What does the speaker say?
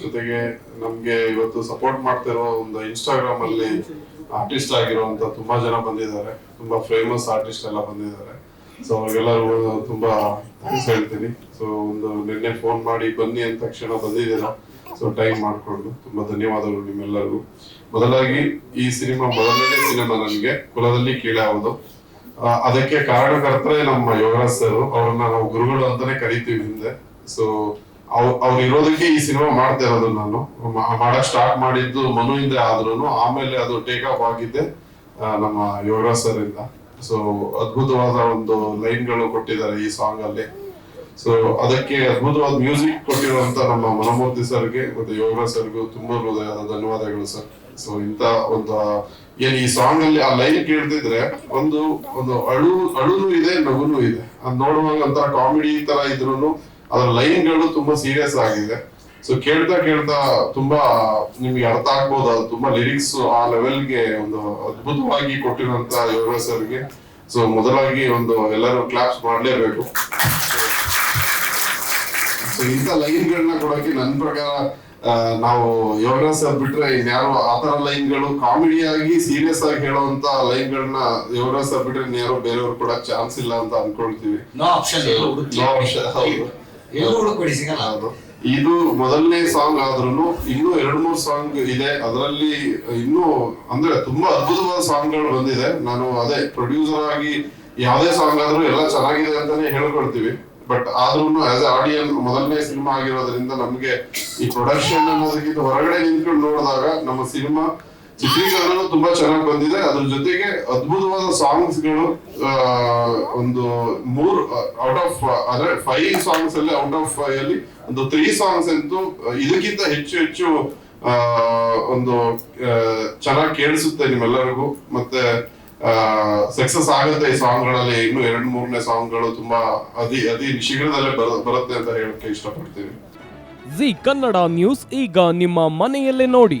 ಜೊತೆಗೆ ನಮ್ಗೆ ಇವತ್ತು ಸಪೋರ್ಟ್ ಮಾಡ್ತಿರೋ ಒಂದು ಇನ್ಸ್ಟಾಗ್ರಾಮ್ ಅಲ್ಲಿ ಆರ್ಟಿಸ್ಟ್ ಆಗಿರುವಂತ ತುಂಬಾ ಜನ ಬಂದಿದ್ದಾರೆ. ತುಂಬಾ ಫೇಮಸ್ ಆರ್ಟಿಸ್ಟ್ ಎಲ್ಲ ಬಂದಿದ್ದಾರೆ. ಸೊ ಅವ್ರಿಗೆಲ್ಲರೂ ತುಂಬಾ ಥ್ಯಾಂಕ್ಸ್ ಹೇಳ್ತೀನಿ. ಸೊ ಒಂದು ನಿನ್ನೆ ಫೋನ್ ಮಾಡಿ ಬನ್ನಿ ಅಂತ ತಕ್ಷಣ ಬಂದಿದ್ದೀರಾ? ಸೊ ಟೈಮ್ ಮಾಡ್ಕೊಂಡು ತುಂಬಾ ಧನ್ಯವಾದಗಳು ನಿಮ್ಮೆಲ್ಲರಿಗೂ. ಮೊದಲಾಗಿ ಈ ಸಿನಿಮಾ ಮೊದಲನೇ ಸಿನಿಮಾ ನನಗೆ ಕುಲದಲ್ಲಿ ಕೀಳಾವುದು ಅದಕ್ಕೆ ಕಾರಣಕರ್ತರೇ ನಮ್ಮ ಯೋಗರಾಜ್ ಸರ್. ಅವ್ರನ್ನ ನಾವು ಗುರುಗಳು ಅಂತಾನೆ ಕರಿತೀವಿ ಹಿಂದೆ. ಸೊ ಅವ್ರು ಇರೋದಕ್ಕೆ ಈ ಸಿನಿಮಾ ಮಾಡ್ತಾ ಇರೋದು ನಾನು. ಮಾಡಕ್ ಸ್ಟಾರ್ಟ್ ಮಾಡಿದ್ದು ಮನು ಹಿಂದೆ ಆದ್ರೂ ಆಮೇಲೆ ಅದು ಟೇಕ್ ಆಫ್ ಆಗಿದ್ದೆ ನಮ್ಮ ಯೋಗರಾಜ್ ಸರ್ ಇಂದ. ಸೊ ಅದ್ಭುತವಾದ ಒಂದು ಲೈನ್ಗಳು ಕೊಟ್ಟಿದ್ದಾರೆ ಈ ಸಾಂಗ್ ಅಲ್ಲಿ. ಸೊ ಅದಕ್ಕೆ ಅದ್ಭುತವಾದ ಮ್ಯೂಸಿಕ್ ಕೊಟ್ಟಿರುವಂತ ನಮ್ಮ ಮನಮೂರ್ತಿ ಸರ್ಗೆ ಮತ್ತೆ ಯೋಗರಾಜ್ ಸರ್ಗೂ ತುಂಬಾ ಹೃದಯದ ಧನ್ಯವಾದಗಳು ಸರ್ ಸೊ ಇಂತ ಒಂದು, ಏನ್ ಈ ಸಾಂಗ್ ಅಲ್ಲಿ ಆ ಲೈನ್ ಕೇಳ್ತಿದ್ರೆ ಒಂದು ಒಂದು ಅಳು, ಅಳುನು ಇದೆ, ನಗುನು ಇದೆ. ಅದ್ ನೋಡುವಾಗ ಒಂಥರ ಕಾಮಿಡಿ ತರ ಇದ್ರೂನು ಅದ್ರ ಲೈನ್ಗಳು ತುಂಬಾ ಸೀರಿಯಸ್ ಆಗಿದೆ. ಸೊ ಕೇಳ್ತಾ ಕೇಳ್ತಾ ತುಂಬಾ ನಿಮ್ಗೆ ಅರ್ಥ ಆಗ್ಬೋದು ಅದು ತುಂಬಾ ಲಿರಿಕ್ಸ್ ಆ ಲೆವೆಲ್ಗೆ ಒಂದು ಅದ್ಭುತವಾಗಿ ಕೊಟ್ಟಿರುವಂತ ಯೋಗರಾಜ್ ಸರ್ಗೆ. ಸೊ ಮೊದಲಾಗಿ ಒಂದು ಎಲ್ಲರೂ ಕ್ಲಾಪ್ಸ್ ಮಾಡ್ಲೇಬೇಕು. ಸೊ ಇಂಥ ಲೈನ್ಗಳನ್ನ ಕೊಡೋಕೆ ನನ್ನ ಪ್ರಕಾರ ನಾವು ಯೋಗರಾಜ್ ಸರ್ ಬಿಟ್ರೆ ಇನ್ಯಾರು ಆತರ ಲೈನ್ಗಳು ಕಾಮಿಡಿಯಾಗಿ ಸೀರಿಯಸ್ ಆಗಿ ಹೇಳುವಂತ ಲೈನ್ಗಳನ್ನ ಯೋಗರಾಜ್ ಸರ್ ಬಿಟ್ರೆ ಇನ್ಯಾರು ಬೇರೆಯವ್ರು ಕೂಡ ಚಾನ್ಸ್ ಇಲ್ಲ ಅಂತ ಅನ್ಕೊಳ್ತೀವಿ. ನೋ ಆಪ್ಷನ್ ಇದು ಮೊದಲನೇ ಸಾಂಗ್ ಆದ್ರೂ ಇನ್ನೂ ಎರಡ್ ಮೂರ್ ಸಾಂಗ್ ಇದೆ. ಅದರಲ್ಲಿ ಇನ್ನೂ ಅಂದ್ರೆ ತುಂಬಾ ಅದ್ಭುತವಾದ ಸಾಂಗ್ಗಳು ಬಂದಿದೆ. ನಾನು ಅದೇ ಪ್ರೊಡ್ಯೂಸರ್ ಆಗಿ ಯಾವ್ದೇ ಸಾಂಗ್ ಆದ್ರೂ ಎಲ್ಲ ಚೆನ್ನಾಗಿದೆ ಅಂತಾನೆ ಹೇಳ್ಕೊಳ್ತೀವಿ. ಬಟ್ ಆದ್ರೂ ಆಸ್ ಆಡಿಯನ್ ಮೊದಲನೇ ಸಿನಿಮಾ ಆಗಿರೋದ್ರಿಂದ ನಮ್ಗೆ ಈ ಪ್ರೊಡಕ್ಷನ್ ಅನ್ನೋದಕ್ಕಿಂತ ಹೊರಗಡೆ ನಿಂತ್ಕೊಂಡು ನೋಡಿದಾಗ ನಮ್ಮ ಸಿನಿಮಾ ಚಿತ್ರೀಕರಣ ತುಂಬಾ ಚೆನ್ನಾಗಿ ಬಂದಿದೆ. ಅದ್ರ ಜೊತೆಗೆ ಅದ್ಭುತವಾದ ಸಾಂಗ್ಸ್ಗಳು ಒಂದು ಮೂರ್ ಔಟ್ ಆಫ್ ಅಂದ್ರೆ ಫೈವ್ ಸಾಂಗ್ಸ್ ಅಲ್ಲಿ ಔಟ್ ಆಫ್ ಫೈವ್ ಅಲ್ಲಿ ಒಂದು ತ್ರೀ ಸಾಂಗ್ಸ್ ಅಂತೂ, ಇದಕ್ಕಿಂತ ಹೆಚ್ಚು ಹೆಚ್ಚು ಒಂದು ಚೆನ್ನಾಗಿ ಕೇಳಿಸುತ್ತೆ ನಿಮ್ಮೆಲ್ಲರಿಗೂ. ಮತ್ತೆ ಸಕ್ಸಸ್ ಆಗುತ್ತೆ ಈ ಸಾಂಗ್ಗಳಲ್ಲಿ. ಇನ್ನು ಎರಡ್ ಮೂರನೇ ಸಾಂಗ್ಗಳು ತುಂಬಾ ಅತಿ ಅತಿ ಶೀಘ್ರದಲ್ಲೇ ಬರ- ಬರುತ್ತೆ ಅಂತ ಹೇಳಕ್ಕೆ ಇಷ್ಟಪಡ್ತೀವಿ ಜಿ ಕನ್ನಡ ನ್ಯೂಸ್ ಈಗ ನಿಮ್ಮ ಮನೆಯಲ್ಲೇ ನೋಡಿ.